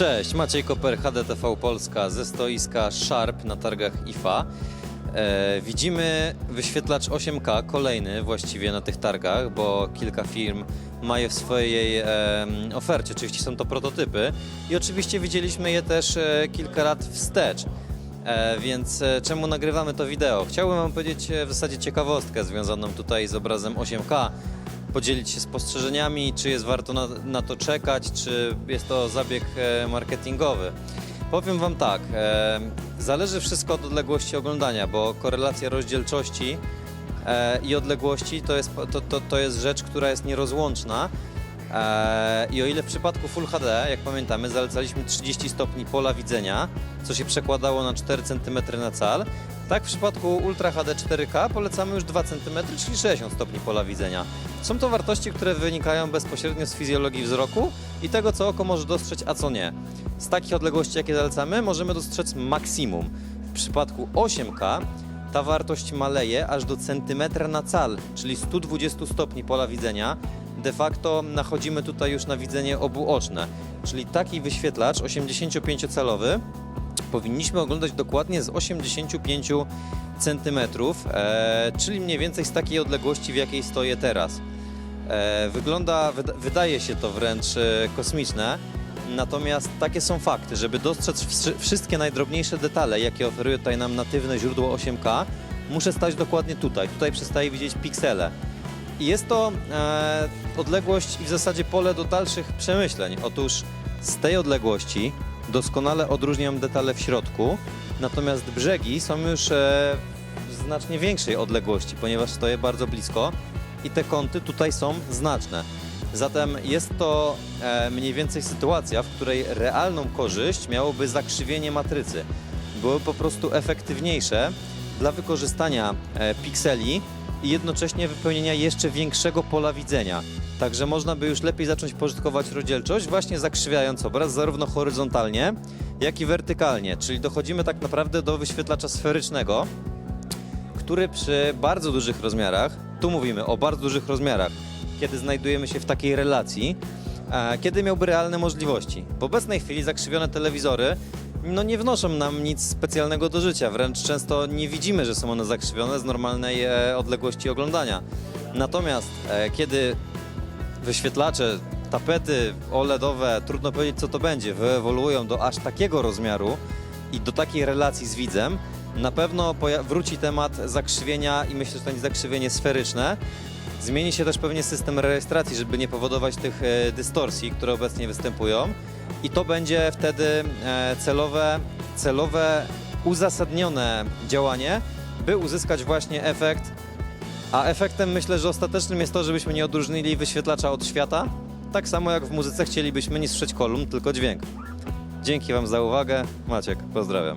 Cześć, Maciej Koper, HDTV Polska ze stoiska Sharp na targach IFA. E, widzimy wyświetlacz 8K, kolejny właściwie na tych targach, bo kilka firm ma je w swojej em, ofercie. Oczywiście są to prototypy i oczywiście widzieliśmy je też e, kilka lat wstecz. E, więc e, czemu nagrywamy to wideo? Chciałbym Wam powiedzieć e, w zasadzie ciekawostkę związaną tutaj z obrazem 8K podzielić się spostrzeżeniami, czy jest warto na, na to czekać, czy jest to zabieg e, marketingowy. Powiem Wam tak, e, zależy wszystko od odległości oglądania, bo korelacja rozdzielczości e, i odległości to jest, to, to, to jest rzecz, która jest nierozłączna. I o ile w przypadku Full HD, jak pamiętamy, zalecaliśmy 30 stopni pola widzenia, co się przekładało na 4 cm na cal, tak w przypadku Ultra HD 4K polecamy już 2 cm, czyli 60 stopni pola widzenia. Są to wartości, które wynikają bezpośrednio z fizjologii wzroku i tego, co oko może dostrzec, a co nie. Z takich odległości, jakie zalecamy, możemy dostrzec maksimum. W przypadku 8K ta wartość maleje aż do centymetra na cal, czyli 120 stopni pola widzenia. De facto nachodzimy tutaj już na widzenie obuoczne, czyli taki wyświetlacz 85-calowy powinniśmy oglądać dokładnie z 85 cm, e, czyli mniej więcej z takiej odległości, w jakiej stoję teraz. E, wygląda, wyda, wydaje się to wręcz e, kosmiczne, natomiast takie są fakty. Żeby dostrzec wszy- wszystkie najdrobniejsze detale, jakie oferuje tutaj nam natywne źródło 8K, muszę stać dokładnie tutaj. Tutaj przestaję widzieć piksele. I jest to e, odległość i w zasadzie pole do dalszych przemyśleń. Otóż z tej odległości doskonale odróżniam detale w środku, natomiast brzegi są już e, w znacznie większej odległości, ponieważ stoję bardzo blisko i te kąty tutaj są znaczne. Zatem jest to e, mniej więcej sytuacja, w której realną korzyść miałoby zakrzywienie matrycy. Były po prostu efektywniejsze dla wykorzystania e, pikseli i jednocześnie wypełnienia jeszcze większego pola widzenia. Także można by już lepiej zacząć pożytkować rozdzielczość, właśnie zakrzywiając obraz zarówno horyzontalnie, jak i wertykalnie. Czyli dochodzimy tak naprawdę do wyświetlacza sferycznego, który przy bardzo dużych rozmiarach, tu mówimy o bardzo dużych rozmiarach, kiedy znajdujemy się w takiej relacji, e, kiedy miałby realne możliwości. W obecnej chwili zakrzywione telewizory no nie wnoszą nam nic specjalnego do życia, wręcz często nie widzimy, że są one zakrzywione z normalnej e, odległości oglądania. Natomiast e, kiedy wyświetlacze, tapety OLEDowe, trudno powiedzieć co to będzie, wyewoluują do aż takiego rozmiaru i do takiej relacji z widzem, na pewno wróci temat zakrzywienia i myślę, że to będzie zakrzywienie sferyczne. Zmieni się też pewnie system rejestracji, żeby nie powodować tych e, dystorsji, które obecnie występują. I to będzie wtedy e, celowe, celowe, uzasadnione działanie, by uzyskać właśnie efekt a efektem myślę, że ostatecznym jest to, żebyśmy nie odróżnili wyświetlacza od świata. Tak samo jak w muzyce chcielibyśmy nie słyszeć kolumn, tylko dźwięk. Dzięki Wam za uwagę. Maciek, pozdrawiam.